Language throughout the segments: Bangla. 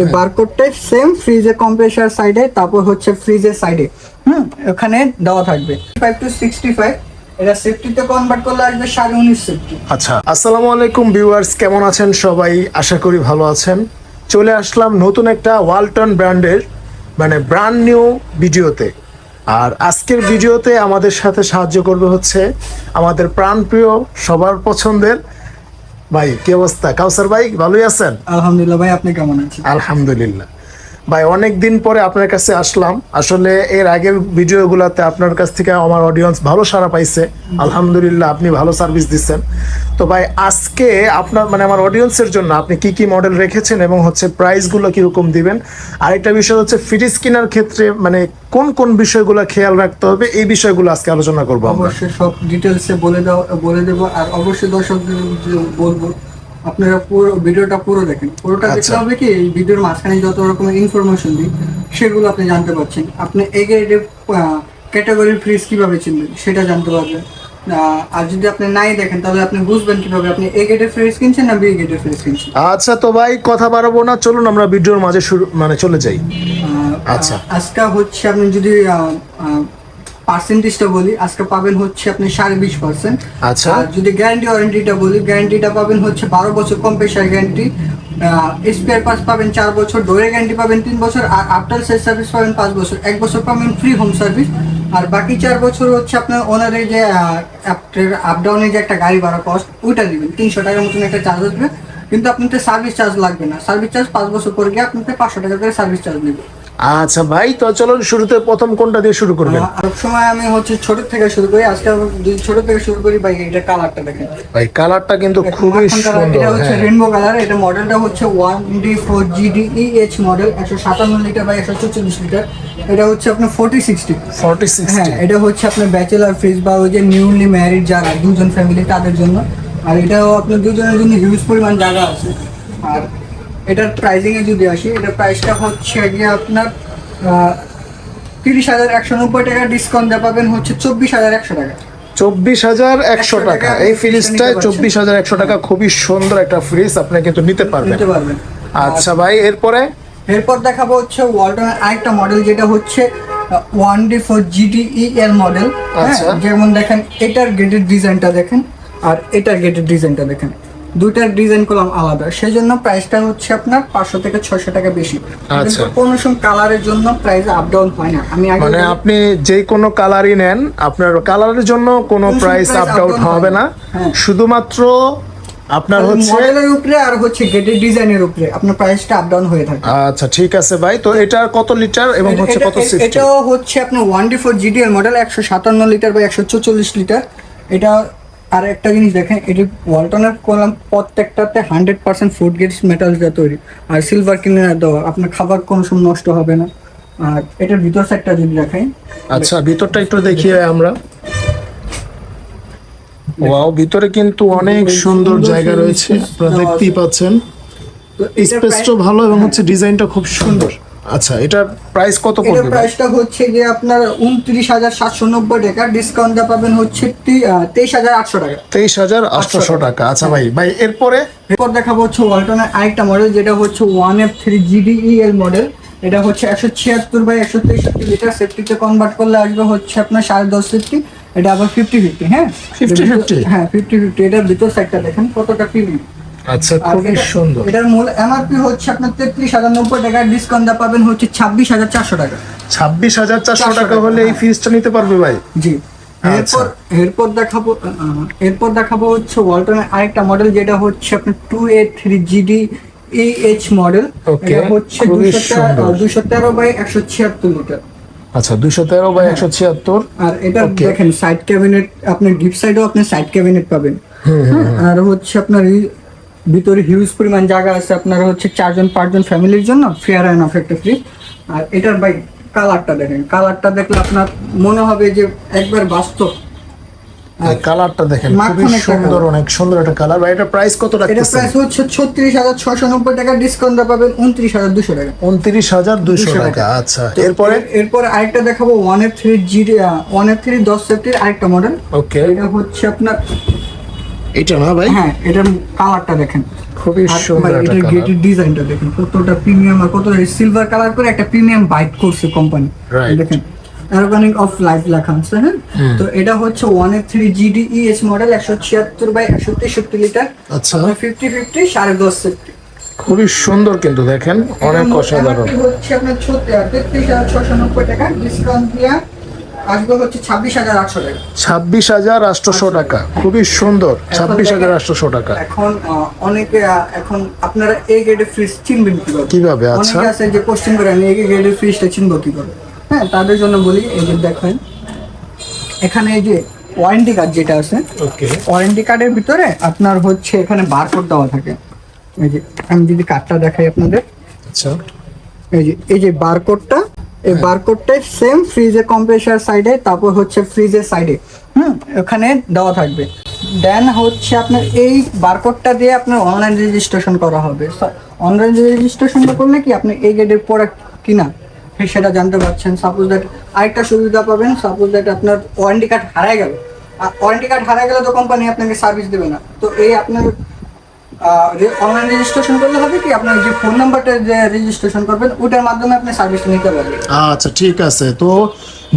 এই বারকোডটাই সেম ফ্রিজে কম্প্রেসার সাইডে তারপর হচ্ছে ফ্রিজের সাইডে হুম, ওখানে দেওয়া থাকবে। ফাইভ টু সিক্সটি ফাইভ এটা সেফটিতে কনভার্ট করলে সাড়ে উনিশ আচ্ছা আসসালামু আলাইকুম ভিউয়ার্স কেমন আছেন সবাই? আশা করি ভালো আছেন। চলে আসলাম নতুন একটা ওয়ালটন ব্র্যান্ডের মানে ব্র্যান্ড নিউ ভিডিওতে। আর আজকের ভিডিওতে আমাদের সাথে সাহায্য করবে হচ্ছে আমাদের প্রাণপ্রিয়, সবার পছন্দের ভাই কি অবস্থা? কাউসার ভাই ভালোই আছেন? আলহামদুলিল্লাহ ভাই আপনি কেমন আছেন? আলহামদুলিল্লাহ। ভাই, অনেক দিন পরে আপনার কাছে আসলাম। আসলে এর আগের ভিডিওগুলোতে আপনার কাছ থেকে আমার অডিয়েন্স ভালো সাড়া পাইছে। আলহামদুলিল্লাহ, আপনি ভালো সার্ভিস দিচ্ছেন। তো ভাই, আজকে আপনার মানে আমার অডিয়েন্সের জন্য আপনি কি কি মডেল রেখেছেন এবং হচ্ছে প্রাইসগুলো কীরকম দিবেন? আরেকটা বিষয় হচ্ছে ফ্রিজ কেনার ক্ষেত্রে মানে কোন কোন বিষয়গুলো খেয়াল রাখতে হবে, এই বিষয়গুলো আজকে আলোচনা করব অবশ্যই সব ডিটেলসে বলে দাও, বলে দেবো। আর অবশ্যই দর্শকদের বলব আপনারা পুরো ভিডিওটা পুরো দেখেন। পুরোটা দেখলে আচ্ছা। হবে কি এই ভিডিওর মাঝখানে যত রকমের ইনফরমেশন দিই সেগুলো আপনি জানতে পারছেন। আপনি এ গ্রেডের ক্যাটাগরির ফ্রিজ কীভাবে চিনবেন সেটা জানতে পারবেন। আর যদি আপনি নাই দেখেন তাহলে আপনি বুঝবেন কীভাবে আপনি এ গ্রেডের ফ্রিজ কিনছেন না বি গ্রেডের ফ্রিজ কিনছেন। আচ্ছা তো ভাই কথা বাড়াবো না চলুন আমরা ভিডিওর মাঝে শুরু মানে চলে যাই। আচ্ছা। আজকে হচ্ছে আপনি যদি পার্সেন্টেজটা বলি আজকে পাবেন হচ্ছে আপনি সাড়ে বিশ পার্সেন্ট আচ্ছা। যদি গ্যারান্টি ওয়ারেন্টিটা বলি গ্যারান্টিটা পাবেন হচ্ছে বারো বছর কম্প্রেসার গ্যারান্টি স্পেয়ার পাস পাবেন চার বছর ডোরে গ্যারান্টি পাবেন তিন বছর আর আফটার সেল সার্ভিস পাবেন পাঁচ বছর। এক বছর পাবেন ফ্রি হোম সার্ভিস আর বাকি চার বছর হচ্ছে আপনার ওনারের যে আপ ডাউনের যে একটা গাড়ি ভাড়া কস্ট ওইটা দিবেন। তিনশো টাকার মতন একটা চার্জ আসবে। কিন্তু আপনাদের সার্ভিস চার্জ লাগবে না। সার্ভিস চার্জ পাঁচ বছর পর গিয়ে আপনাকে পাঁচশো টাকা করে সার্ভিস চার্জ নেবে। আচ্ছা ভাই তো চলুন শুরুতে প্রথম কোনটা দিয়ে শুরু করবেন? সব সময় আমি হচ্ছে ছোট থেকে শুরু করি আজকে আমি যদি ছোট থেকে শুরু করি ভাই এটা কালারটা দেখেন। ভাই কালারটা কিন্তু খুবই সুন্দর এটা হচ্ছে হ্যাঁ। রেনবো কালার এটা মডেলটা হচ্ছে one D four G D H model একশো সাতান্ন লিটার বা একশো চল্লিশ লিটার এটা হচ্ছে আপনার ফোর্টি সিক্সটি ফর্টি হ্যাঁ এটা হচ্ছে আপনার ব্যাচেলার ফ্রিজ বা ওই যে নিউলি ম্যারিড যারা দুজন ফ্যামিলি তাদের জন্য। আর এটাও আপনার দুজনের জন্য হিউজ পরিমাণ জায়গা আছে। আর এটার প্রাইসিং এ যদি আসি এটার প্রাইসটা হচ্ছে গিয়ে আপনার তিরিশ হাজার একশো নব্বই টাকা ডিসকাউন্ট যা পাবেন হচ্ছে চব্বিশ হাজার একশো টাকা। চব্বিশ হাজার একশো টাকা। এই ফ্রিজটায় চব্বিশ হাজার একশো টাকা খুবই সুন্দর একটা ফ্রিজ আপনি কিন্তু নিতে পারবেন নিতে পারবেন। আচ্ছা ভাই এরপরে? এরপর দেখাবো হচ্ছে ওয়ালটনের আরেকটা মডেল যেটা হচ্ছে ওয়ান ডি ফোর জিডিই এর মডেল আচ্ছা। যেমন দেখেন এটার গেটের ডিজাইনটা দেখেন আর এটার গেটের ডিজাইনটা দেখেন। দুইটার ডিজাইন করলাম আলাদা। সেই জন্য প্রাইসটা হচ্ছে আপনার পাঁচশো থেকে ছয়শো টাকা বেশি। আচ্ছা। কোনো কালারের জন্য প্রাইস আপ ডাউন হয় না। আমি মানে আপনি যে কোনো কালারই নেন আপনার কালারের জন্য কোনো প্রাইস আপ ডাউন হবে না। হ্যাঁ। শুধুমাত্র আপনার হচ্ছে মডেলের উপরে আর হচ্ছে গেটের ডিজাইনের উপরে। আপনার প্রাইসটা আপ ডাউন হয়ে থাকে। আচ্ছা ঠিক আছে ভাই। তো এটা কত লিটার এবং হচ্ছে কত এটা- সিস্টেম হচ্ছে আপনার one D four G D L model একশো সাতান্ন লিটার বা একশো চল্লিশ লিটার এটা আর একটা জিনিস দেখেন এটি ওয়ালটনের কলাম প্রত্যেকটাতে hundred percent food gates metal দিয়ে তৈরি। আর সিলভার কিনে দেওয়া আপনার খাবার কোনো সময় নষ্ট হবে না। আর এটার ভিতর সাইডটা যদি দেখাই আচ্ছা ভিতরটা একটু দেখিয়ে আমরা। ওয়াও ভিতরে কিন্তু অনেক সুন্দর জায়গা রয়েছে আপনারা দেখতেই পাচ্ছেন। স্পেসটা ভালো এবং হচ্ছে ডিজাইনটা খুব সুন্দর। আচ্ছা এটার প্রাইস কত পড়বে? ভাই? প্রাইসটা হচ্ছে যে আপনার উনত্রিশ হাজার সাতশো নব্বই টাকা। ডিসকাউন্টটা পাবেন হচ্ছে তেইশ হাজার আটশো টাকা। তেইশ হাজার আটশোশো টাকা। আচ্ছা ভাই ভাই এরপরে? এরপর দেখাবো হচ্ছে ওয়ালটনের আরেকটা মডেল যেটা হচ্ছে one F three G D E L model এটা হচ্ছে একশো ছিয়াত্তর বাই একশো তেষট্টি লিটার। সেফটিতে কনভার্ট করলে আসবে হচ্ছে আপনার সাড়ে দশ সেফটি এটা আবার ফিফটি ফিফটি হ্যাঁ? 50-50? হ্যাঁ ফিফটি ফিফটি এটার ভিতর সাইডটা দেখেন কতটা ফিলিং আচ্ছা খুবই সুন্দর। এটার মূল এমআরপি হচ্ছে আপনার তেত্রিশ হাজার নব্বই টাকা ডিসকাউন্ট পাবেন হচ্ছে ছাব্বিশ হাজার চারশো টাকা। ছাব্বিশ হাজার চারশো টাকা হলে এই ফ্রিজটা নিতে পারবে ভাই? জি। আচ্ছা। এরপর এরপর দেখাবো এরপর দেখাবো হচ্ছে ওয়ালটনের আরেকটা মডেল যেটা হচ্ছে আপনার two A three G D H model এটা হচ্ছে দুশো তেরো বাই একশো ছিয়াত্তর লিটার আচ্ছা দুশো তেরো বাই একশো ছিয়াত্তর? আর এটা. দেখেন সাইড ক্যাবিনেট আপনি ডিপ সাইডেও আপনি সাইড ক্যাবিনেট পাবেন। হ্যাঁ, আর হচ্ছে আপনার ভিতরে হিউজ পরিমাণ জায়গা আছে আপনার হচ্ছে চারজন পাঁচজন ফ্যামিলির জন্য ফেয়ার অ্যান্ড একটা ফ্রি আর এটার বাই কালারটা দেখেন কালারটা দেখলে আপনার মনে হবে যে একবার বাস্তব। কালারটা দেখেন খুবই সুন্দর অনেক সুন্দর একটা কালার ভাই এটা প্রাইস কত এটা প্রাইস হচ্ছে ছত্রিশ হাজার ছশো নব্বই টাকা ডিসকাউন্ট পাবেন উনত্রিশ হাজার দুশো টাকা। উনত্রিশ হাজার দুশো টাকা টাকা। আচ্ছা। এরপরে? এরপরে আরেকটা দেখাবো one F three G one F three দশ সেফটির আরেকটা মডেল ওকে এটা হচ্ছে আপনার এটা না ভাই? হ্যাঁ এটার কালারটা দেখেন। খুবই সুন্দর এটার গেটের ডিজাইনটা দেখেন কতটা প্রিমিয়াম আর কতটা সিলভার কালার করে একটা প্রিমিয়াম বাইট করছে কোম্পানি. দেখেন অর্গানিক অফ লাইফ লেখা আছে হ্যাঁ? তো এটা হচ্ছে ওয়ানের থ্রি জিডি ইএস মডেল একশো ছিয়াত্তর বাই একশো তেষট্টি লিটার আচ্ছা। ফিফটি ফিফটি সাড়ে দশ সেফটি খুবই সুন্দর কিন্তু দেখেন অনেক অসাধারণ। হচ্ছে আপনার তেত্রিশ হাজার ছশো নব্বই টাকা ডিসকাউন্ট দিয়ে। আসবে হচ্ছে ছাব্বিশ হাজার আটশো টাকা। ছাব্বিশ হাজার আটশোশো টাকা। খুবই সুন্দর। ছাব্বিশ হাজার আটশোশো টাকা। এখন অনেকে এখন আপনারা এই গ্রেডের ফ্রিজ চিনবেন কীভাবে? কীভাবে? আচ্ছা। অনেকে আছে যে কোশ্চেন করে আমি এই গ্রেডের ফ্রিজটা চিনবো হ্যাঁ তাদের জন্য বলি এই যে দেখেন এখানে এই যে ওয়ারেন্টি কার্ড যেটা আছে ওকে ওয়ারেন্টি কার্ডের ভিতরে আপনার হচ্ছে এখানে বারকোড দেওয়া থাকে। এই যে আমি যদি কার্ডটা দেখাই আপনাদের। আচ্ছা। এই যে এই যে বারকোডটা এই বারকোডটাই সেম ফ্রিজের কম্প্রেসার সাইডে তারপর হচ্ছে ফ্রিজের সাইডে হুম? ওখানে দেওয়া থাকবে। দেন হচ্ছে আপনার এই বারকোডটা দিয়ে আপনার অনলাইন রেজিস্ট্রেশন করা হবে। অনলাইন রেজিস্ট্রেশনটা করলে কি আপনি এই গেটের প্রোডাক্ট কিনা? সেটা জানতে পারছেন। সাপোজ দ্যাট আরেকটা সুবিধা পাবেন। সাপোজ দ্যাট আপনার ওয়ারেন্টি কার্ড হারায় গেল। ওয়ারেন্টি কার্ড হারায় গেলে তো কোম্পানি আপনাকে সার্ভিস দেবে না। তো এই আপনার অনলাইন রেজিস্ট্রেশন করলে হবে কি? আপনার যে ফোন নাম্বারটা যে রেজিস্ট্রেশন করবেন ওটার মাধ্যমে আপনি সার্ভিসটা নিতে পারবেন। আচ্ছা ঠিক আছে। তো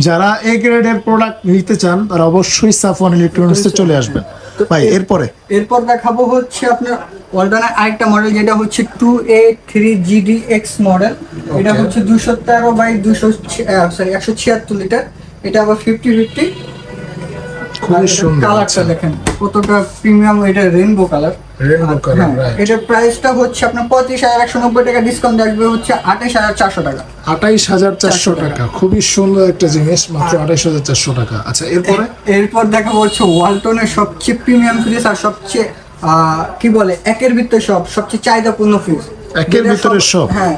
যারা এ গ্রেডের প্রোডাক্ট নিতে চান তারা অবশ্যই সাফওয়ান ইলেকট্রনিক্সে চলে আসবেন। ভাই এরপরে? এরপর দেখাবো হচ্ছে আপনার ওয়ালটনের আরেকটা মডেল যেটা হচ্ছে two A three G D X model এটা হচ্ছে দুশো তেরো বাই দুশো সরি একশো ছিয়াত্তর লিটার এটা আবার ফিফটি ফিফটি খুবই সুন্দর কালারটা আচ্ছা। দেখেন কতটা প্রিমিয়াম এটা রেইনবো কালার. এটার প্রাইসটা হচ্ছে আপনার পঁয়ত্রিশ হাজার একশো নব্বই টাকা ডিসকাউন্ট আসবে হচ্ছে আঠাশ হাজার চারশো টাকা। আঠাইশ হাজার চারশো টাকা খুবই সুন্দর একটা জিনিস মাত্র আঠাইশ হাজার চারশো টাকা। আচ্ছা এরপরে? এরপর দেখা হচ্ছে ওয়ালটনের সবচেয়ে প্রিমিয়াম ফ্রিজ আর সবচেয়ে কি বলে একের ভিতরে সব সবচেয়ে চাহিদাপূর্ণ ফ্রিজ একের ভিতরে সব? হ্যাঁ।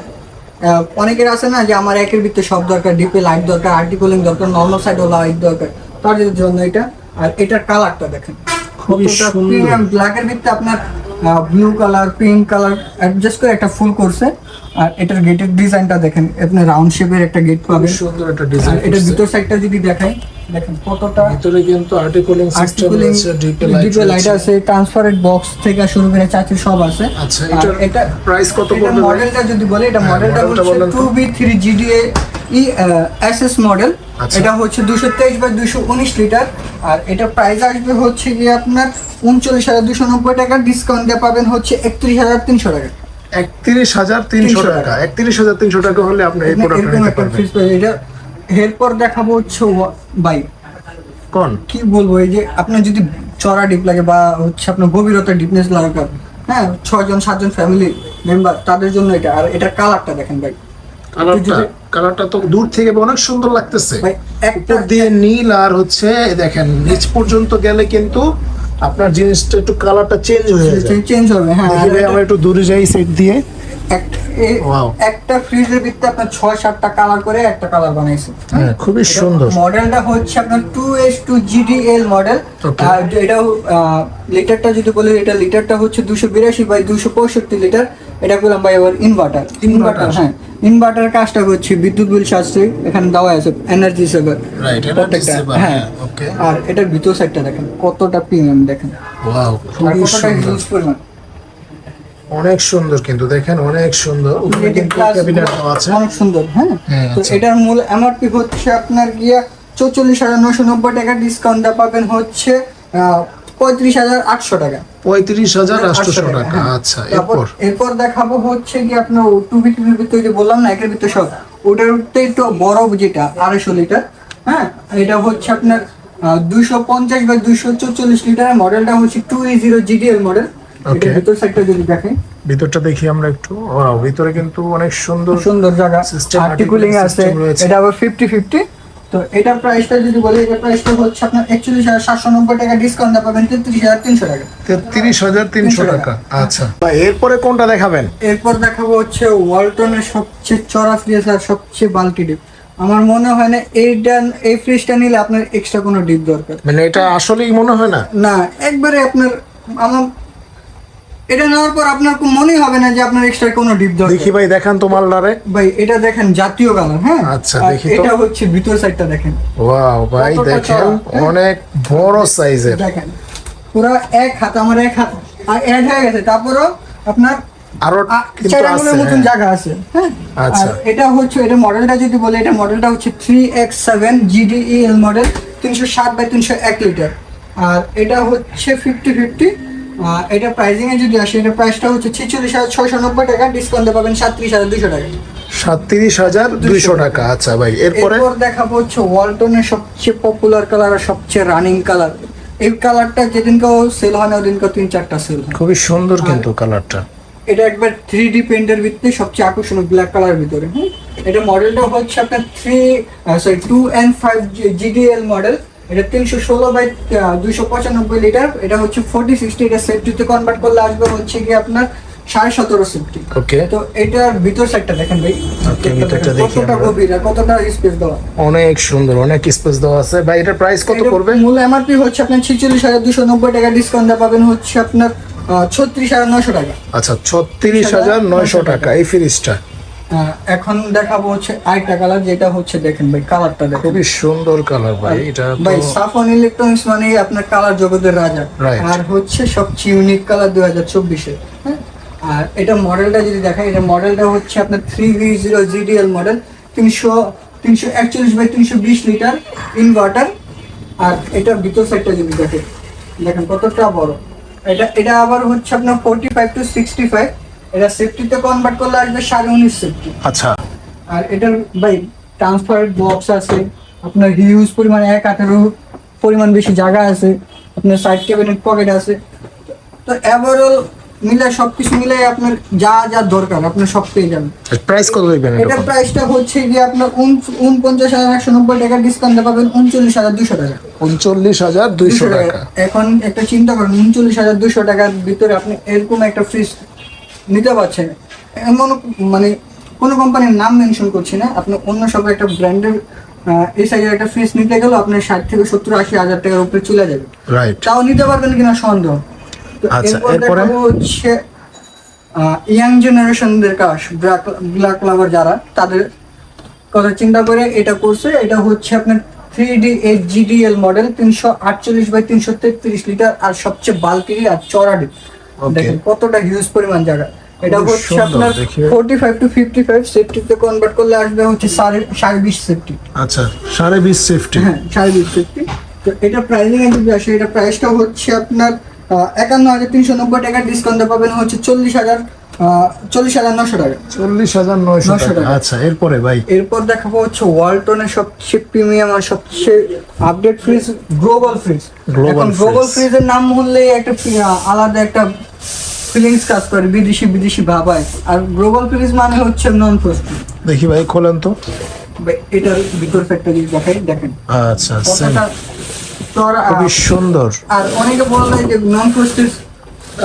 অনেকের আছে না যে আমার একের ভিতরে সব দরকার ডিপে লাইট দরকার আর্টি কুলিং দরকার নর্মাল সাইডও লাইট দরকার। তাদের জন্য এটা আর এটার কালারটা দেখেন। খুবই সুন্দর। ব্ল্যাকের ভিতরে আপনার blue colour pink colour adjust করে একটা ফুল করছে। আর এটার গেটের ডিজাইনটা দেখেন আপনি রাউন্ড শেপের একটা গেট পাবেন। সুন্দর একটা ডিজাইন এটার ভিতর সাইডটা যদি দেখাই দেখেন কতটা ভিতরে কিন্তু আর্টিকুলিং সিস্টেম রয়েছে ডিপে লাইট আছে ট্রান্সপারেন্ট বক্স থেকে শুরু করে চাচি সব আছে। আচ্ছা এটা প্রাইস কত পড়বে মডেলটা যদি বলে এটা হ্যাঁ, মডেলটা মডেলটা হচ্ছে বলেন তো। ই এসএস মডেল আচ্ছা। এটা হচ্ছে দুশো তেইশ বাই দুশো উনিশ লিটার আর এটা প্রাইস আসবে হচ্ছে গিয়ে আপনার উনচল্লিশ হাজার দুশো নব্বই টাকা ডিসকাউন্ট দিয়ে পাবেন হচ্ছে একত্রিশ হাজার তিনশো টাকা। একত্রিশ হাজার তিনশো টাকা। একত্রিশ হাজার তিনশো টাকা হলে আপনি এই প্রোডাক্ট নিতে পারবেন। এটা এরপর দেখাবো হচ্ছে বাই কোন? কি বলব এই যে আপনার যদি চড়া ডিপ লাগে বা হচ্ছে আপনার গভীরতা ডিপনেস লাগার হ্যাঁ ছয়জন সাতজন ফ্যামিলি মেম্বার তাদের জন্য এটা আর এটার কালারটা দেখেন ভাই। কালারটা কালারটা তো দূর থেকে অনেক সুন্দর লাগতেছে। একটা উপর দিয়ে নীল আর হচ্ছে দেখেন নিচ পর্যন্ত গেলে কিন্তু আপনার জিনিসটা একটু কালারটা চেঞ্জ হয়ে যায়। চেঞ্জ হবে হ্যাঁ আমরা একটু দূরে যাই সাইড দিয়ে. একটা ফ্রিজের ভিতরে আপনার ছয় সাতটা কালার করে একটা কালার বানাইছে। হ্যাঁ খুবই সুন্দর। মডেলটা হচ্ছে আপনার two S two G D L model আর এটাও লিটারটা যদি বলি এটা লিটারটা হচ্ছে দুশো বিরাশি বাই দুশো পঁয়ষট্টি লিটার এটা বললাম ভাই আবার ইনভার্টার ইনভার্টার হ্যাঁ ইনভার্টার কাজটা করছে বিদ্যুৎ বিল সাশ্রয়ী এখানে দেওয়া আছে এনার্জি সেভার প্রত্যেকটা হ্যাঁ। ওকে আর এটার ভিতর সাইডটা দেখেন কতটা প্রিমিয়াম দেখেন। ওয়াও খুবই সুন্দর। অনেক সুন্দর কিন্তু দেখেন অনেক সুন্দর। উপরে কিন্তু ক্যাবিনেট আছে। অনেক সুন্দর হ্যাঁ। হ্যাঁ, তো আচ্ছা। এটার মূল এমআরপি হচ্ছে আপনার গিয়া চৌচল্লিশ হাজার নশো নব্বই টাকা ডিসকাউন্ট পাবেন হচ্ছে পঁয়ত্রিশ হাজার আটশো টাকা। পঁয়ত্রিশ হাজার আটশোশো টাকা। হ্যাঁ। আচ্ছা এরপর? এরপর দেখাবো হচ্ছে কি আপনার টু বি ভিতরে যে বললাম না একের ভিতরে সব ওটার একটু বড় যেটা আড়াইশো লিটার হ্যাঁ? এটা হচ্ছে আপনার দুইশো পঞ্চাশ বা দুইশো চৌচল্লিশ লিটারের মডেলটা হচ্ছে two E zero G D L model. ভিতর সাইডটা যদি দেখেন। ভিতরটা দেখি আমরা একটু। ভিতরে কিন্তু অনেক সুন্দর সুন্দর জায়গা। আর্টিকুলিং আছে। এটা আবার ফিফটি ফিফটি তো এটার প্রাইসটা যদি বলি এটার প্রাইসটা হচ্ছে আপনার একচল্লিশ হাজার সাতশো নব্বই টাকা ডিসকাউন্ট পাবেন তেত্রিশ হাজার তিনশো টাকা। তেত্রিশ হাজার তিনশো টাকা। আচ্ছা। এরপরে কোনটা দেখাবেন? এরপর দেখাবো হচ্ছে ওয়ালটনের সবচেয়ে চড়া ফ্রিজ আর সবচেয়ে বাল্কি ডিপ আমার মনে হয় না এইটা এই ফ্রিজটা নিলে আপনার এক্সট্রা কোনো ডিপ দরকার। মানে এটা আসলেই মনে হয় না? না একবারে আপনার আমার এটা নেওয়ার পর আপনার মনেই হবে না যে আপনার এক্সট্রা কোনো ডিপ দরকার দেখি ভাই দেখান তো মালদারে ভাই এটা দেখেন জাতীয় কালার হ্যাঁ আচ্ছা, দেখি তো। এটা হচ্ছে ভিতর সাইডটা দেখেন ওয়াও ভাই দেখেন হ্যাঁ? অনেক বড় সাইজের দেখেন পুরো এক হাত আমার এক হাত আর অ্যাড হয়ে গেছে তারপরও আপনার আরও চার আঙুলের মতন হ্যাঁ। জায়গা আছে হ্যাঁ আচ্ছা। এটা হচ্ছে এটা মডেলটা যদি বলে এটা মডেলটা হচ্ছে three X seven G D L model তিনশো ষাট বাই তিনশো এক লিটার আর এটা হচ্ছে ফিফটি ফিফটি এটা প্রাইসিং এ যদি আসে এটা প্রাইসটা হচ্ছে ছেচল্লিশ হাজার ছয়শো নব্বই টাকা ডিসকাউন্টে পাবেন সাতত্রিশ হাজার দুশো টাকা। সাতত্রিশ হাজার দুইশো টাকা। আচ্ছা ভাই এরপরে? এরপর দেখাবো হচ্ছে ওয়ালটনের সবচেয়ে পপুলার কালার আর সবচেয়ে রানিং কালার এই কালারটা যেদিনকেও সেল হয় না ওদিনকে তিন চারটা সেল হয়। খুবই সুন্দর কিন্তু কালারটা এটা একবার থ্রি ডি পেন্টের ভিতরে সবচেয়ে আকর্ষণীয় ব্ল্যাক কালার ভিতরে এটা মডেলটা হচ্ছে আপনার three sorry two and five G D L model এটা তিনশো ষোলো বাই দুইশো পঁচানব্বই লিটার। এটা হচ্ছে ফোর্টি সিক্সটি এটা সেফটিতে কনভার্ট করলে আসবে হচ্ছে কি আপনার সাড়ে সতেরো সেফটি। ওকে তো এটার ভিতর সাইডটা দেখেন ভাই। কতটা গভীর আর কতটা স্পেস দেওয়া। অনেক সুন্দর অনেক স্পেস দেওয়া আছে। ভাই এটার প্রাইস কত পড়বে? মূল এমআরপি হচ্ছে আপনার ছেচল্লিশ হাজার দুশো নব্বই টাকা। ডিসকাউন্ট পাবেন হচ্ছে আপনার ছত্রিশ হাজার নশো টাকা। আচ্ছা ছত্রিশ হাজার নয়শো টাকা। এই ফ্রিজটা এখন দেখাবো হচ্ছে আরেকটা কালার যেটা হচ্ছে দেখেন ভাই কালারটা দেখেন। খুবই সুন্দর কালার ভাই এটা ভাই সাফন ইলেকট্রনিক্স মানে আপনার কালার জগতের রাজা। আর হচ্ছে সবচেয়ে ইউনিক কালার দুই হাজার চব্বিশে আর এটা মডেলটা যদি দেখাই এটা মডেলটা হচ্ছে আপনার three V zero G D L model তিনশো তিনশো একচল্লিশ বাই তিনশো বিশ লিটার ইনভার্টার আর এটার ভিতর সাইডটা যদি দেখেন দেখেন কতটা বড়। এটা এটা আবার হচ্ছে আপনার forty five two sixty five এটা সেফটিতে কনভার্ট করলে আসবে সাড়ে উনিশ সেফটি আচ্ছা। আর এটার ভাই ট্রান্সফার বক্স আছে আপনার হিউজ পরিমাণে এক আঠেরো পরিমাণ বেশি জায়গা আছে আপনার সাইড ক্যাবিনেট পকেট আছে। তো ওভারঅল মিলে সবকিছু মিলে আপনার যা যা দরকার আপনার সব পেয়ে যাবেন। প্রাইস কত দিবেন এটা প্রাইসটা হচ্ছে গিয়ে আপনার উনপঞ্চাশ হাজার একশো নব্বই টাকা ডিসকাউন্টে পাবেন উনচল্লিশ হাজার দুশো টাকা। উনচল্লিশ হাজার দুইশো টাকা। এখন একটা চিন্তা করেন উনচল্লিশ হাজার দুশো টাকার ভিতরে আপনি এরকম একটা ফ্রিজ নিতে পারছেন এমন মানে কোনো কোম্পানির নাম মেনশন করছি না। আপনি অন্য সব একটা ব্র্যান্ডের এই সাইজের একটা ফ্রিজ নিতে গেলেও আপনার ষাট থেকে সত্তর আশি হাজার টাকার উপরে চলে যাবে। তাও নিতে পারবেন কিনা সন্দেহ। আচ্ছা, এরপর হচ্ছে ইয়াং জেনারেশনদের কাজ ব্ল্যাক ব্ল্যাক লাভার যারা তাদের কথা চিন্তা করে এটা করছে। এটা হচ্ছে আপনার three D eight G D L model তিনশো আটচল্লিশ বাই তিনশো তেত্রিশ লিটার আর সবচেয়ে বাল্কি আর চড়াডি Okay. দেখেন কতটা হিউজ পরিমাণ জায়গা। এটা হচ্ছে আপনার দেখি। Forty five two fifty five সেফটিতে convert করলে আসবে হচ্ছে সাড়ে সাড়ে বিশ সেফটি আচ্ছা সাড়ে বিশ সেফটি হ্যাঁ সাড়ে বিশ সেফটি তো এটা প্রাইসিং এ যদি আসে এটা প্রাইসটা হচ্ছে আপনার একান্ন হাজার তিনশো নব্বই টাকা ডিসকাউন্টে পাবেন হচ্ছে চল্লিশ হাজার চল্লিশ হাজার নশো টাকা। চল্লিশ হাজার নয়শো 900 টাকা। টাকা। আচ্ছা এরপরে ভাই? এরপর দেখাবো হচ্ছে ওয়ালটনের সবচেয়ে প্রিমিয়াম আর সবচেয়ে আপডেট ফ্রিজ গ্লোবাল ফ্রিজ এখন গ্লোবাল ফ্রিজের নাম হলে একটা আলাদা একটা ফিলিংস কাজ করে বিদেশি বিদেশি ভাবায়। আর গ্লোবাল ফ্রিজ মানে হচ্ছে নন ফ্রস্ট দেখি ভাই খোলেন তো। এটার ভিতর ফ্যাক্টর দেখাই দেখেন। আচ্ছা খুবই সুন্দর। আর অনেকে বললে যে নন ফ্রস্টেড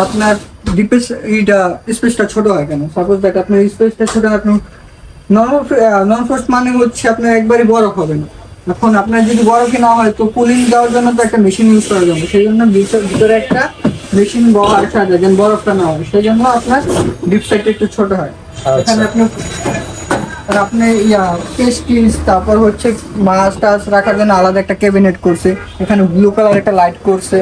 আপনার ডিপেস এইটা স্পেসটা ছোট হয় কেন? সাপোজ দেখ আপনার স্পেসটা ছোট হয় আপনার নর্মাল নন ফ্রস্ট মানে হচ্ছে আপনার একবারই বরফ হবে না। এখন আপনার যদি বরফই না হয় তো কুলিং দেওয়ার জন্য তো একটা মেশিন ইউজ করা যাবে। সেই জন্য ভিতরে একটা মেশিন বহার সাথে যেন বরফটা না হয়। সেই জন্য আপনার ডিপ সাইডটা একটু ছোট হয়। এখানে আপনি আর আপনি ইয়া পেস্টিস তারপর হচ্ছে মাছ টাছ রাখার জন্য আলাদা একটা ক্যাবিনেট করছে। এখানে ব্লু কালার একটা লাইট করছে।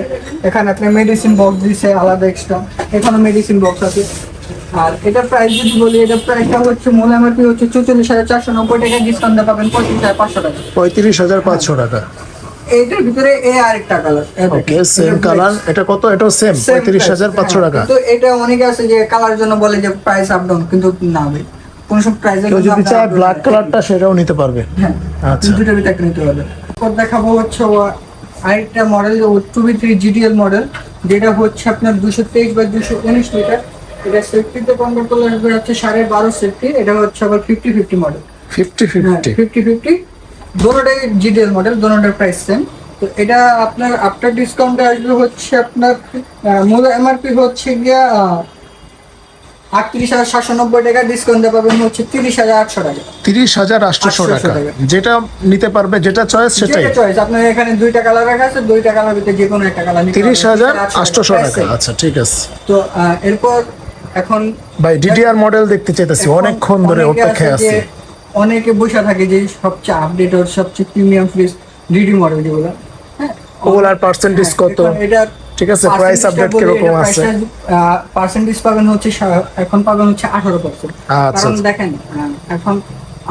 এখানে আপনি মেডিসিন বক্স দিছে আলাদা এক্সট্রা এখানে মেডিসিন বক্স আছে। আর এটা প্রাইস যদি বলি এটা প্রাইসটা হচ্ছে মূল এমআরপি হচ্ছে চৌচল্লিশ হাজার চারশো নব্বই টাকা। ডিসকাউন্ট পাবেন পঁয়ত্রিশ হাজার পাঁচশো টাকা। পঁয়ত্রিশ হাজার পাঁচশো টাকা। এইটার ভিতরে এ আরেকটা কালার ওকে সেম কালার এটা কত? এটাও সেম পঁয়ত্রিশ হাজার পাঁচশো টাকা। তো এটা অনেকে আছে যে কালার জন্য বলে যে প্রাইস আপ ডাউন কিন্তু না ভাই। কোন সব প্রাইসে কেউ যদি চায় ব্ল্যাক কালারটা সেটাও নিতে পারবে। হ্যাঁ আচ্ছা। দুটোর ভিতরে নিতে পারবে এরপর দেখাবো হচ্ছে আরেকটা model two B three G D L model যেটা হচ্ছে আপনার দুশো তেইশ বা দুশো উনিশ লিটার এটা সেফটিতে কনভার্ট করলে হচ্ছে সাড়ে বারো সেফটি এটা হচ্ছে আবার fifty fifty model fifty fifty fifty fifty দোনোটাই জিডিএল মডেল দোনোটার প্রাইস সেম তো এটা আপনার আফটার ডিসকাউন্টে আসবে হচ্ছে আপনার মূল এমআরপি হচ্ছে গিয়া আটত্রিশ হাজার সাতশো নব্বই টাকা। ডিসকাউন্টে পাবেন হচ্ছে তিরিশ হাজার আটশো টাকা। তিরিশ হাজার 800 টাকা। যেটা নিতে পারবে যেটা চয়েস সেটাই। যেটা চয়েস আপনার এখানে দুইটা কালার রাখা আছে দুইটা কালার ভিতরে যে কোনো একটা কালার তিরিশ। হাজার 800 আটশোশো টাকা। আচ্ছা ঠিক আছে। তো এরপর এখন ভাই ডিডিআর মডেল দেখতে চাইতেছি। অনেকক্ষণ ধরে অপেক্ষায় আছে। অনেকে বসে থাকে যে সবচেয়ে আপডেট ওর সবচেয়ে প্রিমিয়াম ফ্রিজ ডিডি মডেল যেগুলো হ্যাঁ? ওগুলার পার্সেন্টেজ কত? এটা ঠিক আছে প্রাইস আপডেট কীরকম আছে? পার্সেন্টেজ পাবেন হচ্ছে এখন পাবেন হচ্ছে আঠারো পার্সেন্ট আচ্ছা কারণ দেখেন এখন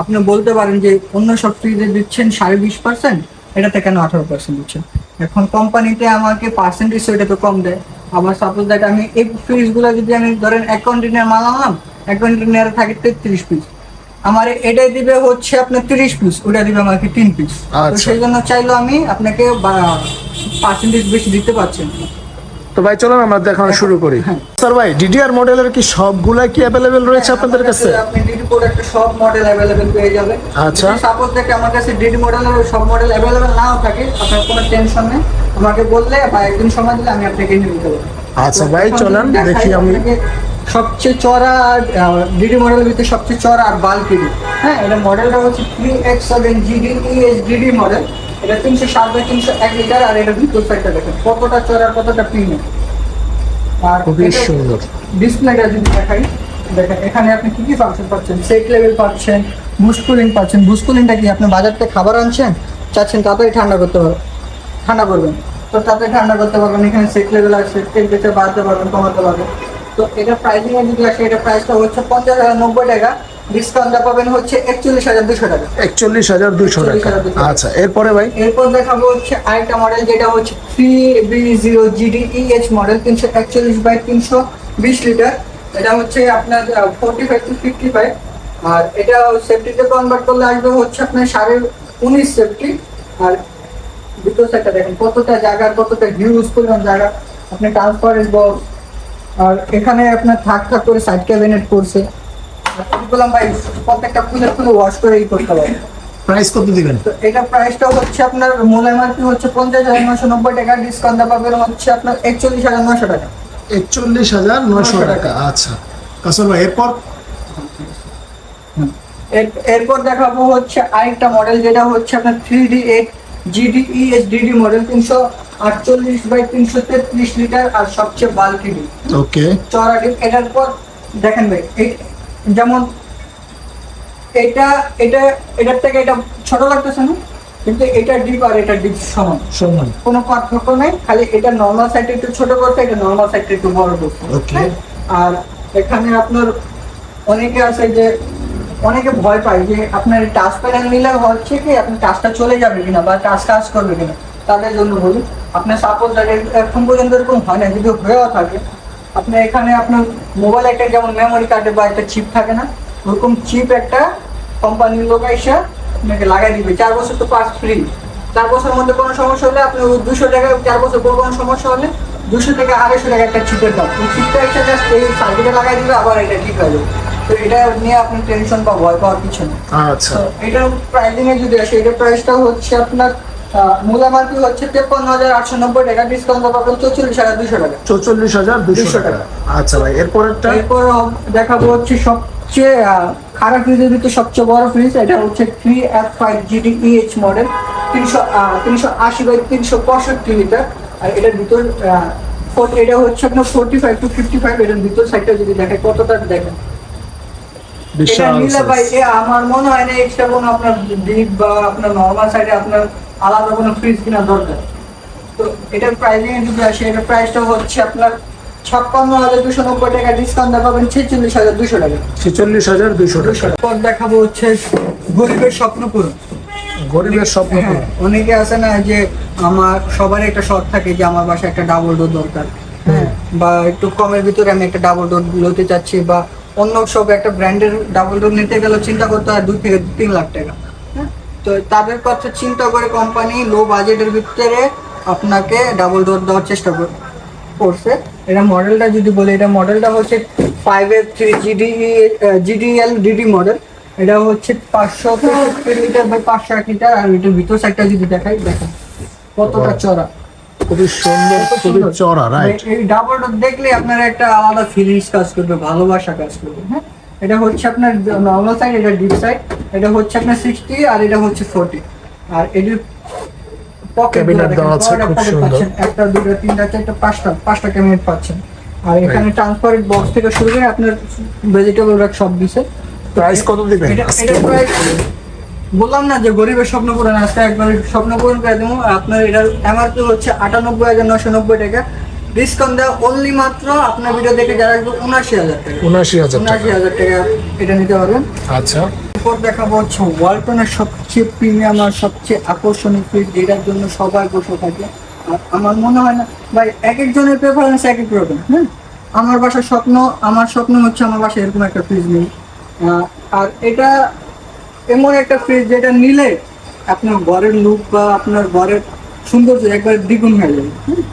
আপনি বলতে পারেন যে অন্য সব ফ্রিজে দিচ্ছেন সাড়ে বিশ পার্সেন্ট এটাতে কেন আঠারো পার্সেন্ট দিচ্ছেন? এখন কোম্পানিতে আমাকে পার্সেন্টেজ ওইটা তো কম দেয়। আবার সাপোজ দ্যাট আমি এই ফ্রিজগুলো যদি আমি ধরেন এক কন্টেনার মাল আনলাম এক কন্টেনারে থাকে তেত্রিশ পিস আমার এটাই দিবে হচ্ছে আপনার তিরিশ পিস ওটা দিবে আমাকে তিন পিস তো আচ্ছা। সেই জন্য চাইলো আমি আপনাকে পার্সেন্টেজ বেশি দিতে পারছেন তো ভাই চলুন আমরা দেখানো শুরু করি হ্যাঁ। স্যার ভাই ডিডিআর মডেলের কি সবগুলা কি অ্যাভেলেবেল রয়েছে আপনাদের কাছে আপনি ডিডি প্রোডাক্টের সব মডেল অ্যাভেলেবেল পেয়ে যাবেন আচ্ছা। সাপোজ দেখে আমার কাছে ডিডি মডেলের সব মডেল অ্যাভেলেবেল নাও থাকে আপনার কোনো টেনশন নেই আমাকে বললে বা একদিন সময় দিলে আমি আপনাকে এনে দিতে পারব আচ্ছা ভাই, চলেন, দেখি আমি। সবচেয়ে চড়া ডিডি মডেলের ভিতরে সবচেয়ে চড়া আর বাল্কি হ্যাঁ এটা মডেলটা হচ্ছে three X seven G D E S D D model এটা তিনশো সাত বাই তিনশো এক লিটার আর এটা ভিতর সাইডটা দেখেন কতটা চড়া আর কতটা প্রিমিয়াম আর খুবই এটা- সুন্দর। ডিসপ্লেটা যদি দেখাই দেখেন এখানে আপনি কি কি ফাংশন পাচ্ছেন? সেট লেভেল পাচ্ছেন বুস্ট কুলিং পাচ্ছেন। বুস্ট কুলিংটা কি আপনি বাজার থেকে খাবার আনছেন চাচ্ছেন তাড়াতাড়ি ঠান্ডা করতে পারবেন ঠান্ডা করবেন। তো তাড়াতাড়ি ঠান্ডা করতে পারবেন এখানে সেট লেভেল আছে টেম্পারেচার বাড়াতে পারবেন কমাতে পারবেন। তো এটা প্রাইসিং এ যদি আসে এটা প্রাইসটা হচ্ছে পঞ্চাশ হাজার নব্বই টাকা। ডিসকাউন্টটা পাবেন হচ্ছে একচল্লিশ হাজার দুশো টাকা। একচল্লিশ হাজার দুশো টাকা। আচ্ছা এরপরে ভাই? এরপর দেখাবো হচ্ছে আরেকটা মডেল যেটা হচ্ছে three B zero G D E H model তিনশো একচল্লিশ বাই তিনশো বিশ লিটার এটা হচ্ছে আপনার forty five two fifty five আর এটা সেফটিতে কনভার্ট করলে আসবে হচ্ছে আপনার সাড়ে উনিশ সেফটি আর ভিতর সাইডটা দেখেন কতটা জায়গা কতটা হিউজ পরিমাণ জায়গা। আপনি ট্রান্সপারেন্ট বক্স আর এখানে আপনার থাক থাক করে সাইড ক্যাবিনেট করছে। বললাম ভাই প্রত্যেকটা খুলে খুলে ওয়াশ করে ই করতে পারবে প্রাইস কত দিবেন? তো এটা প্রাইসটা হচ্ছে আপনার মূল এমআরপি হচ্ছে পঞ্চাশ হাজার নশো নব্বই টাকা ডিসকাউন্ট পাবেন হচ্ছে আপনার একচল্লিশ হাজার নশো টাকা। একচল্লিশ হাজার নশো টাকা আচ্ছা। কাসর ভাই এরপর? এর- এরপর দেখাবো হচ্ছে আরেকটা মডেল যেটা হচ্ছে আপনার three D eight G D E S D D model তিনশো আটচল্লিশ বাই তিনশো তেত্রিশ লিটার আর সবচেয়ে বাল্কি ওকে চড়া ডিপ এটার পর দেখেন ভাই যেমন এটা এটা এটার থেকে এটা ছোট লাগতেছে না? কিন্তু এটা ডিপ আর এটা ডিপ সমান। সমান। কোনো পার্থক্য নেই খালি এটা নর্মাল সাইডটা একটু ছোট করতে এটা নর্মাল সাইডটা একটু বড় Okay. হ্যাঁ? আর এখানে আপনার অনেকে আছে যে অনেকে ভয় পায় যে আপনার টাচ প্যানেল নিলে হচ্ছে কি আপনি টাচটা চলে যাবে কিনা বা টাচ কাজ করবে কিনা? তাদের জন্য বলি, আপনার সাপোজ এখন পর্যন্ত এরকম হয় না, যদি হয়েও থাকে, আপনি এখানে আপনার মোবাইল একটা যেমন মেমোরি কার্ডে বা একটা চিপ থাকে না, ওরকম চিপ একটা কোম্পানির লোক এসে আপনাকে লাগাই দিবে। চার বছর তো পাস ফ্রি চার বছরের মধ্যে কোনো সমস্যা হলে আপনি দুশো টাকা, চার বছর পর কোনো সমস্যা হলে দুশো থেকে আড়াইশো টাকা একটা চিপের দাম। ওই চিপটা এসে জাস্ট এই সার্কিটে লাগাই দিবে, আবার এটা ঠিক হয়ে যাবে। তো এটা নিয়ে আপনি টেনশন বা ভয় পাওয়ার কিছু নেই। আচ্ছা। তো এটার প্রাইসিং এ যদি আসে এটার প্রাইসটা হচ্ছে আপনার আহ, মূল এমআরপি হচ্ছে তেপ্পান্ন হাজার আটশো নব্বই টাকা ডিসকাউন্ট পাবেন চৌচল্লিশ হাজার দুশো টাকা। চৌচল্লিশ হাজার দুশো টাকা। আচ্ছা ভাই এরপরেরটা? এরপর দেখাবো হচ্ছে সবচেয়ে খারাপ ফ্রিজের ভিতরে সবচেয়ে বড় ফ্রিজ এটা হচ্ছে three F five G D E H model তিনশো তিনশো আশি বাই তিনশো পঁয়ষট্টি লিটার আর এটার ভিতর এটা হচ্ছে আপনার forty five two fifty five এটার ভিতর সাইডটা যদি দেখে কতটা দেখেন? এটা বিশাল নিলে ভাই size। এ আমার মনে হয় না এক্সট্রা কোনো আপনার ডিপ বা আপনার নর্মাল সাইডে আপনার আলাদা কোনো ফ্রিজ কিনা দরকার। তো এটার প্রাইসিং এ আসে এটার প্রাইসটা হচ্ছে আপনার ছাপ্পান্ন হাজার দুশো নব্বই টাকা ডিসকাউন্ট পাবেন ছেচল্লিশ হাজার দুশো টাকা। ছেচল্লিশ হাজার দুশো টাকা। পর দেখাবো হচ্ছে গরিবের স্বপ্ন পূরণ গরিবের স্বপ্ন হ্যাঁ, পূরণ। অনেকে আছে না যে আমার সবারই একটা শখ থাকে যে আমার বাসায় একটা ডাবল ডোর দরকার। হ্যাঁ বা একটু কমের ভিতরে আমি একটা ডাবল ডোর নিতে চাচ্ছি বা অন্য সব একটা ব্র্যান্ডের ডাবল ডোর নিতে গেলে চিন্তা করতে হয় দুই থেকে তিন লাখ টাকা। হ্যাঁ? তো তাদের কথা চিন্তা করে কোম্পানি লো বাজেটের ভিতরে আপনাকে ডাবল ডোর দেওয়ার চেষ্টা কর- করছে। এটা মডেলটা যদি বলি এটা মডেলটা হচ্ছে five F three G D G D L D D model এটা হচ্ছে পাঁচশো লিটার বাই পাঁচশো এক লিটার আর এটার ভিতর সাইডটা যদি দেখাই দেখেন কতটা চড়া খুবই সুন্দর খুবই চড়া রাইট এই ডাবল ডোর দেখলে আপনার একটা আলাদা ফিলিংস কাজ করবে ভালোবাসা কাজ করবে হ্যাঁ? এটা হচ্ছে আপনার নর্মাল সাইড এটা ডিপ সাইড এটা হচ্ছে আপনার সিক্সটি আর এটা হচ্ছে ফোর্টি আর এটির পকেট দেওয়া আছে, খুব সুন্দর। একটা দুটো তিনটা চারটা পাঁচটা পাঁচটা ক্যাবিনেট পাচ্ছেন। আর এখানে ট্রান্সপারেন্ট বক্স থেকে শুরু করে আপনার ভেজিটেবল রাখ সব দিছে। প্রাইস কত দিবেন? এটা আজকে? বললাম না যে গরিবের স্বপ্ন পূরণ আজকে একবার স্বপ্ন পূরণ করে দেবো। আপনার এটার এমআরপি হচ্ছে আটানব্বই হাজার নশো নব্বই টাকা। ডিসকাউন্ট দেওয়া অনলি মাত্র আপনার ভিডিও দেখে যারা আসবে উনাশি হাজার টাকা। উনআশি হাজার উনাশি হাজার টাকা এটা নিতে পারবেন। আচ্ছা। এরপর দেখাবো হচ্ছে ওয়ালটনের সবচেয়ে প্রিমিয়াম আর সবচেয়ে আকর্ষণীয় ফ্রিজ যেটার জন্য সবাই বসে থাকে। আর আমার মনে হয় না ভাই এক একজনের প্রেফারেন্স এক এক রকম হ্যাঁ? আমার বাসার স্বপ্ন আমার স্বপ্ন হচ্ছে আমার বাসায় এরকম একটা ফ্রিজ নেই। আর এটা এমন একটা ফ্রিজ যেটা নিলে আপনার ঘরের লুক বা আপনার ঘরের সৌন্দর্য একবার দ্বিগুণ হয়ে যাবে। হ্যাঁ?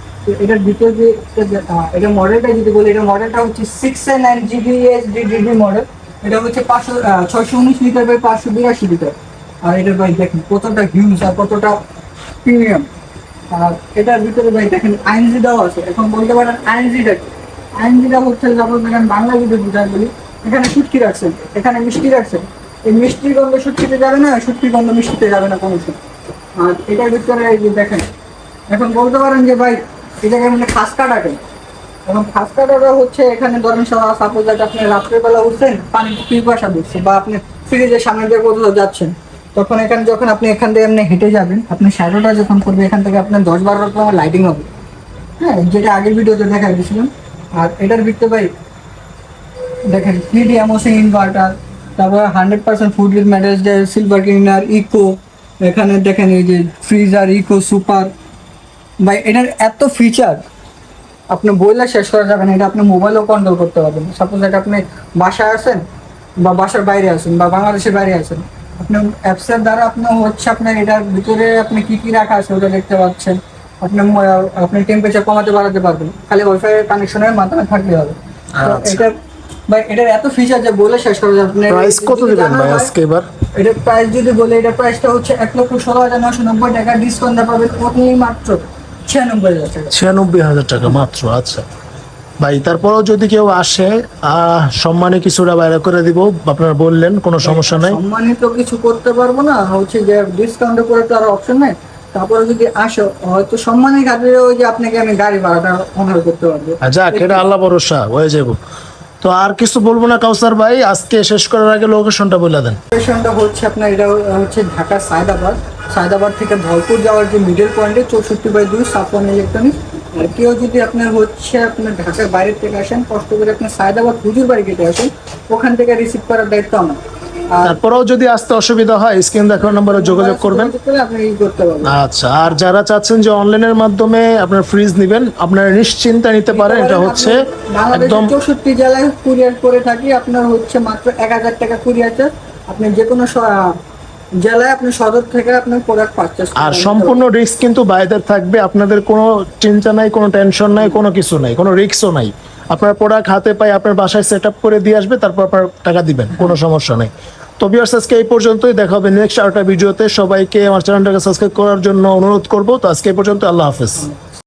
এটার ভিতরে যে এটা এটা মডেলটা যদি বলি, এটা মডেলটা হচ্ছে six A nine G B S D D model এটা হচ্ছে পাঁচশো ছয়শো উনিশ লিটার বাই পাঁচশো বিরাশি লিটার আর এটার ভাই দেখেন কতটা হিউজ আর কতটা প্রিমিয়াম আর এটার ভিতরে ভাই দেখেন আইনজিটাও আছে। এখন বলতে পারেন আইনজিটা কি? আইনজিটা হচ্ছে যখন দেখেন বাংলা যদি বুঝায় বলি, এখানে সুটকি রাখছেন, এখানে মিষ্টি রাখছেন। এই মিষ্টির গন্ধ সুটকিতে যাবে না সুটকির গন্ধ মিষ্টিতে যাবে না কোনো আর এটার ভিতরে এই যে দেখেন, এখন বলতে পারেন যে ভাই এটাকে মানে খাস কাটাকে এবং খাস কাটাটা হচ্ছে এখানে ধরেন সাপোজ that আপনি রাত্রেবেলা উঠছেন পানি পিপাসা দিচ্ছে, বা আপনি ফ্রিজের সামনে দিয়ে কোথাও যাচ্ছেন, তখন এখানে যখন আপনি এখান থেকে এমনি হেঁটে যাবেন, আপনি শ্যাডোটা যখন করবে, এখান থেকে আপনার দশ বারো রকম লাইটিং হবে। হ্যাঁ যেটা আগের ভিডিওতে দেখা গেছিলাম আর এটার ভিতরে ভাই, দেখেন থ্রি অ্যামোসিং ইনভার্টার তারপর hundred percent food with matters silver cleaner eco এখানে দেখেন এই যে ফ্রিজার ইকো সুপার ভাই এটার এত ফিচার আপনি বইলে শেষ করা যাবে না এটা আপনি মোবাইলেও কন্ট্রোল করতে পারবেন। সাপোজ এটা আপনি বাসায় আছেন বা বাসার বাইরে আছেন বা বাংলাদেশের বাইরে আছেন। আপনি অ্যাপসের দ্বারা আপনি হচ্ছে আপনার এটার ভিতরে আপনি কী কী রাখা আছে ওটা দেখতে পাচ্ছেন। আপনি আপনি টেম্পারেচার কমাতে বাড়াতে পারবেন। খালি ওয়াইফাই কানেকশনের মাধ্যমে থাকলে হবে। আচ্ছা। এটা ভাই এটার এত ফিচার যে বলে শেষ করা যাবে না। প্রাইস কত দিবেন ভাই আজকে এবার? এটার প্রাইস যদি বলে এটার প্রাইসটা হচ্ছে এক লক্ষ ষোলো হাজার নশো নব্বই টাকা। ডিসকাউন্ট পাবেন অনলি মাত্র ছিয়ানব্বই হাজার টাকা। ছিয়ানব্বই হাজার টাকা মাত্র আচ্ছা। ভাই তারপরেও যদি কেউ আসে সম্মানে কিছুটা বাইরে করে দিব। আপনারা বললেন কোনো সমস্যা নাই। সম্মানিত কিছু করতে পারব না। হচ্ছে যে ডিসকাউন্ট করে তো আর অপশন নেই। তারপরে যদি আসো হয়তো সম্মানের খাতিরে ওই যে আপনাকে আমি গাড়ি ভাড়াটা অনার করতে পারব। যাক এটা আল্লাহ ভরসা হয়ে যাব তো আর কিছু বলব না, কাউসার ভাই, আজকে শেষ করার আগে লোকেশনটা বলে দেন। লোকেশনটা হচ্ছে আপনার, এটা হচ্ছে ঢাকা সায়দাবাদ। সায়দাবাদ থেকে ধলপুর যাওয়ার যে মিডল পয়েন্টে চৌষট্টি বাই দুই সাপন ইলেকট্রনিক্স আর কেউ যদি আপনার হচ্ছে আপনার ঢাকার বাইরের থেকে আসেন, কষ্ট করে আপনার সায়দাবাদ হুজুর বাড়ি কেটে আসেন, ওখান থেকে রিসিভ করার দায়িত্ব আমার। তারপরেও যদি আসতে অসুবিধা হয় স্ক্রিন দেখার নম্বরে যোগাযোগ করবেন। আচ্ছা আর যারা চাচ্ছেন যে অনলাইনের মাধ্যমে আপনার ফ্রিজ নেবেন আপনারা নিশ্চিন্তা নিতে পারেন। এটা হচ্ছে একদম চৌষট্টি জেলায় কুরিয়ার করে থাকি আপনার হচ্ছে মাত্র এক হাজার টাকা কুরিয়ার চার্জ। আপনি যে কোনো জেলায় আপনি সদর থেকে আপনার প্রোডাক্ট পারচেস আর সম্পূর্ণ রিস্ক কিন্তু বাইরের থাকবে। আপনাদের কোনো চিন্তা নাই কোনো টেনশন নাই কোনো কিছু নাই কোনো রিস্কও নাই। আপনার প্রোডাক্ট হাতে পাই আপনার বাসায় সেট আপ করে দিয়ে আসবে তারপর আপনার টাকা দিবেন কোনো সমস্যা নেই। তো ভিউয়ার্স আজকে এই পর্যন্তই। দেখা হবে নেক্সট আরেকটা ভিডিওতে। সবাইকে আমার চ্যানেলটাকে সাবস্ক্রাইব করার জন্য অনুরোধ করব। তো আজকে এই পর্যন্ত আল্লাহ হাফেজ।